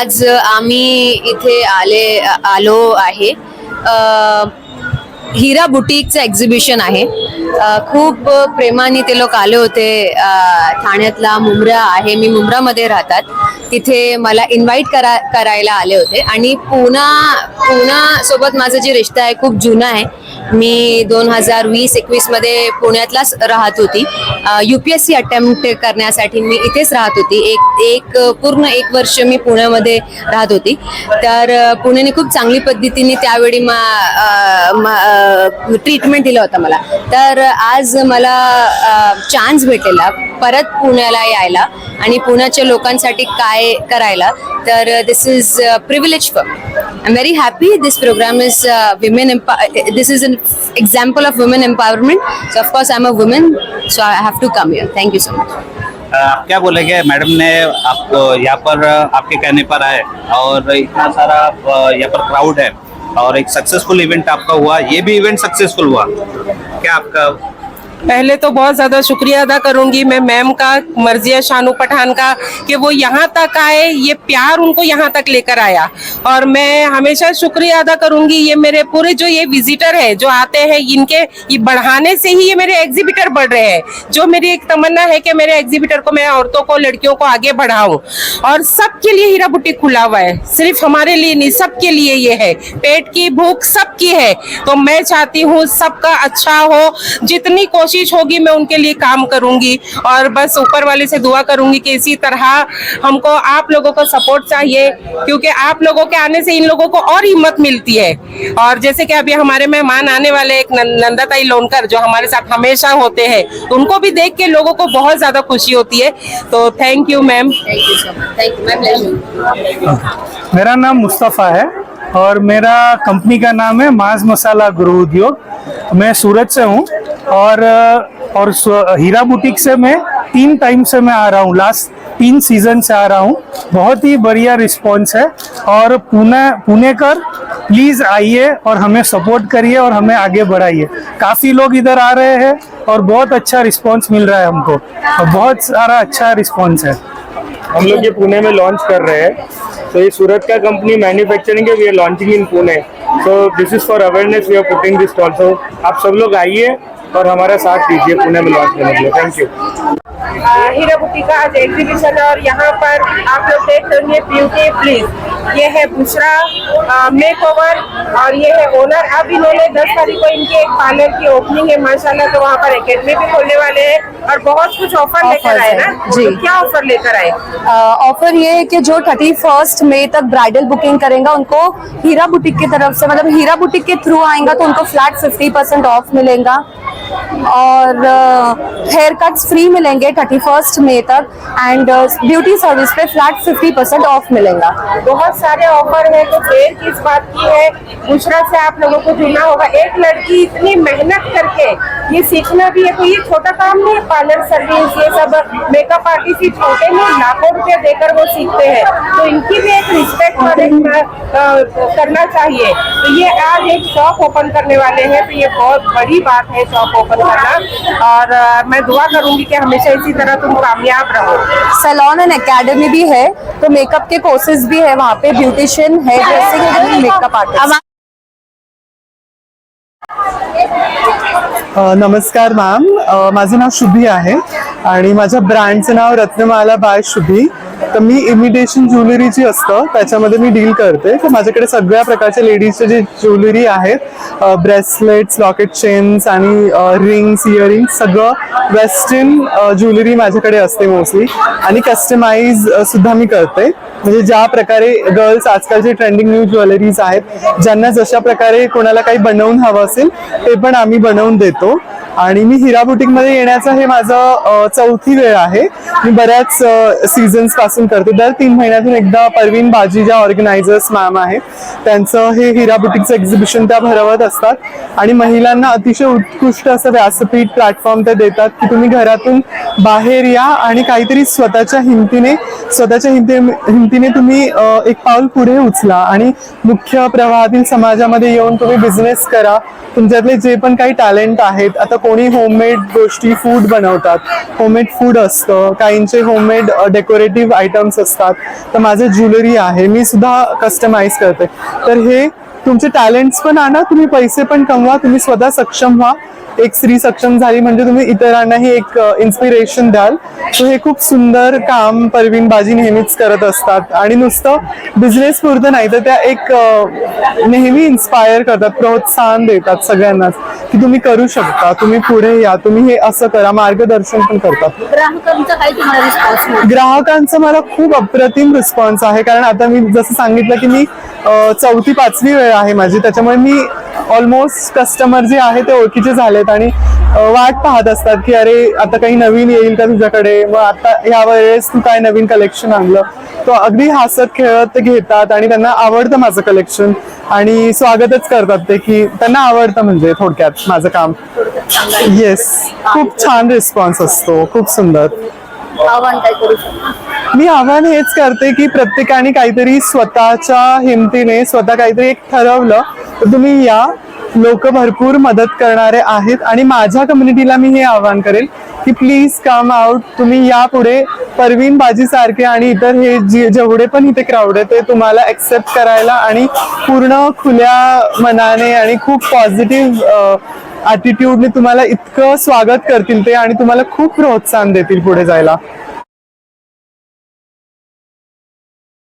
आज आम्ही इथे आले आलो आहे. हिरा बुटीकचं एक्झिबिशन आहे. खूप प्रेमाने ते लोक आले होते. ठाण्यातला मुंब्रा आहे. मी मुंब्रामध्ये राहतात. तिथे मला इन्व्हाइट करा करायला आले होते. आणि पुणा पुणा सोबत माझं जे रिश्ता आहे खूप जुना आहे. मी दोन हजार वीस एकवीसमध्ये पुण्यातलाच राहत होती. U P S C attempt करण्यासाठी मी इथेच राहत होती. एक एक पूर्ण एक वर्ष मी पुण्यामध्ये राहत होती. तर पुण्याने खूप चांगली पद्धतीने त्यावेळी मा ट्रीटमेंट दिलं होतं मला. तर आज मला चान्स भेटलेला परत पुण्याला यायला आणि पुण्याच्या लोकांसाठी काय करायला. तर this is privilege for I am very happy this program is women this is an example of women empowerment so of course I am a women so I have to come here thank you so much आप क्या बोलेंगे? Madam ने आपको यहाँ पर आपके कहने पर आए और इतना सारा यहाँ पर क्राउड है और एक सक्सेसफुल इवेंट आपका हुआ। ये भी इवेंट सक्सेसफुल हुआ? क्या आपका पहले तो बहुत ज़्यादा शुक्रिया अदा करूँगी मैं मैम का मर्जिया शानू पठान का कि वो यहाँ तक आए ये प्यार उनको यहाँ तक लेकर आया। और मैं हमेशा शुक्रिया अदा करूँगी, ये मेरे पूरे जो ये विजिटर है, जो आते हैं, इनके ये बढ़ाने से ही ये मेरे एग्जिबिटर बढ़ रहे हैं। जो मेरी एक तमन्ना है कि मेरे एग्जिबिटर को मैं औरतों को, लड़कियों को आगे बढ़ाऊं। और सबके लिए हीरा बुटीक खुला हुआ है। सिर्फ़ हमारे लिए नहीं, सबके लिए ये है। पेट की भूख सबकी है। तो मैं चाहती हूँ सबका अच्छा हो। जितनी कोशिश होगी, मैं उनके लिए काम करूँगी। और बस ऊपर वाले से दुआ करूँगी कि इसी तरह हमको आप लोगों को सपोर्ट चाहिए क्योंकि आप लोगों के आने से इन लोगों को और हिम्मत मिलती है। और जैसे कि अभी हमारे मेहमान आने वाले एक नंदाताई लोनकर जो हमारे साथ हमेशा होते हैं उनको भी देख के लोगों को बहुत ज़्यादा खुशी होती है। तो thank you ma'am thank you so much thank you ma'am मेरा नाम मुस्तफ़ा है और मेरा कंपनी का नाम है माज मसाला गृह उद्योग। मैं सूरत से हूँ और और हीरा बुटीक से मैं तीन टाइम से मैं आ रहा हूँ। लास्ट तीन सीज़न से आ रहा हूँ। बहुत ही बढ़िया रिस्पॉन्स है। और पुणे पुणे कर प्लीज़ आइए और हमें सपोर्ट करिए और हमें आगे बढ़ाइए। काफ़ी लोग इधर आ रहे हैं और बहुत अच्छा रिस्पॉन्स मिल रहा है हमको। और बहुत सारा अच्छा रिस्पॉन्स है। हम लोग ये पुणे में लॉन्च कर रहे हैं। तो ये सूरत का कंपनी मैन्युफैक्चरिंग है we are launching in Pune. So this is for awareness we are putting this stall so आप सब लोग आइए और हमारा साथ दीजिए पुणे में लॉन्च करने के लिए। थैंक यू हीरा बुटी का आज एग्जीबिशन है और यहाँ पर आप लोग देख रहे होंगे ब्यूटी प्लीज़ ये है बुशरा मेक ओवर और ये है ओनर अब इन्होंने दस तारीख को इनके एक पार्लर की ओपनिंग है माशाल्लाह तो वहाँ पर एकेडमी भी खोलने वाले हैं और बहुत कुछ ऑफ़र लेकर आए है, ना? जी। तो क्या ऑफ़र लेकर आए? ऑफ़र ये है कि जो थर्टी फ़र्स्ट मई तक ब्राइडल बुकिंग करेगा उनको हीरा बुटीक की तरफ़ से मतलब हीरा बुटीक के थ्रू आएगा तो उनको फ्लैट फिफ्टी परसेंट ऑफ़ मिलेगा। और हेयर कट्स फ्री मिलेंगे थर्टी फ़र्स्ट मे तक एंड ब्यूटी सर्विस पे फ्लैट फिफ्टी परसेंट ऑफ़ मिलेगा। बहुत सारे ऑफ़र है तो देर किस बात की है। दूसरा से आप लोगों को, जुड़ना होगा। एक लड़की इतनी मेहनत करके ये सीखना भी है तो ये छोटा काम नहीं है पार्लर सर्विस ये सब मेकअप आर्टिस्ट ही छोटे नहीं लाखों रुपए देकर वो सीखते हैं। तो इनकी भी एक रिस्पेक्ट करना चाहिए। तो ये आज एक शॉप ओपन करने वाले हैं तो ये बहुत बड़ी बात है शॉप ओपन करना। और मैं दुआ करूँगी कि हमेशा इसी तरह तुम कामयाब रहो। सैलॉन एंड अकेडमी भी है तो मेकअप के कोर्सेज भी है, वहाँ पे beautician hair dressing makeup artist नमस्कार मॅम माझं नाव शुभी आहे आणि माझ्या ब्रँडचं नाव रत्नमाला बाय शुभी. तर मी इमिटेशन ज्वेलरी जी असतं त्याच्यामध्ये मी डील करते. तर माझ्याकडे सगळ्या प्रकारच्या लेडीजचे जे ज्वेलरी आहेत ब्रेसलेट्स लॉकेट चेन्स आणि रिंग्स इयरिंग्स सगळं वेस्टर्न ज्वेलरी माझ्याकडे असते मोस्टली आणि कस्टमाइज सुद्धा मी करते. म्हणजे ज्या प्रकारे गर्ल्स आजकालचे ट्रेंडिंग न्यू ज्वेलरीज आहेत ज्यांना जशा प्रकारे कोणाला काही बनवून हवं असेल ते पण आम्ही बनवून देतो. आणि मी हिरा बुटीकमध्ये येण्याचं हे माझं चौथी वेळ आहे. मी बऱ्याच सीझन्स पासून करते. दर तीन महिन्यातून एकदा परवीन बाजी ज्या ऑर्गनायझर्स मॅम आहेत त्यांचं हे हिरा बुटीकचं एक्झिबिशन त्या भरवत असतात. आणि महिलांना अतिशय उत्कृष्ट असं व्यासपीठ प्लॅटफॉर्म ते देतात की तुम्ही घरातून बाहेर या आणि काहीतरी स्वतःच्या हिमतीने स्वतःच्या हिमती हिमतीने तुम्ही एक पाऊल पुढे उचला. आणि मुख्य प्रवाहातील समाजामध्ये येऊन तुम्ही बिझनेस करा. तुमच्यातले जे पण काही टॅलेंट आहेत आता कोणी होममेड गोष्टी फूड बनवतात होममेड फूड असतं काहींचे होममेड डेकोरेटिव्ह आयटम्स असतात तर माझं ज्वेलरी आहे मी सुद्धा कस्टमाइज करते. तर हे तुमचे टॅलेंट्स पण आणा तुम्ही पैसे पण कमवा तुम्ही स्वतः सक्षम व्हा. एक स्त्री सक्षम झाली म्हणजे तुम्ही इतरांनाही एक इन्स्पिरेशन द्याल. सो हे खूप सुंदर काम परवीन बाजी नेहमीच करत असतात. आणि नुसतं बिझनेस पुरतं नाही तर त्या एक नेहमी इन्स्पायर करतात प्रोत्साहन देतात सगळ्यांनाच की तुम्ही करू शकता तुम्ही पुढे या तुम्ही हे असं करा मार्गदर्शन पण करतात. ग्राहकांचा मला खूप अप्रतिम रिस्पॉन्स आहे कारण आता मी जसं सांगितलं की मी चौथी पाचवी वेळ आहे माझी. त्याच्यामुळे मी ऑलमोस्ट कस्टमर जे आहे ते ओळखीचे झालेत आणि वाट पाहत असतात की अरे आता काही नवीन येईल का तुझ्याकडे? मग आता ह्या वेळेस तू काय नवीन कलेक्शन आणलं? तो अगदी हसत खेळत ते घेतात आणि त्यांना आवडतं माझं कलेक्शन आणि स्वागतच करतात ते की त्यांना आवडतं म्हणजे थोडक्यात माझं काम. येस खूप छान रिस्पॉन्स असतो. खूप सुंदर. मी आव्हान हेच करते की प्रत्येकाने काहीतरी स्वतःच्या हिमतीने स्वतः काहीतरी एक ठरवलं तर तुम्ही या. लोक भरपूर मदत करणारे आहेत आणि माझ्या कम्युनिटीला मी हे आव्हान करेल की प्लीज कम आउट तुम्ही या पुढे परवीन बाजी सारखे आणि इतर हे जे जेवढे पण इथे क्राऊड आहे ते तुम्हाला ॲक्सेप्ट करायला आणि पूर्ण खुल्या मनाने आणि खूप पॉझिटिव्ह ॲटिट्यूडने तुम्हाला इतकं स्वागत करतील ते आणि तुम्हाला खूप प्रोत्साहन देतील पुढे जायला.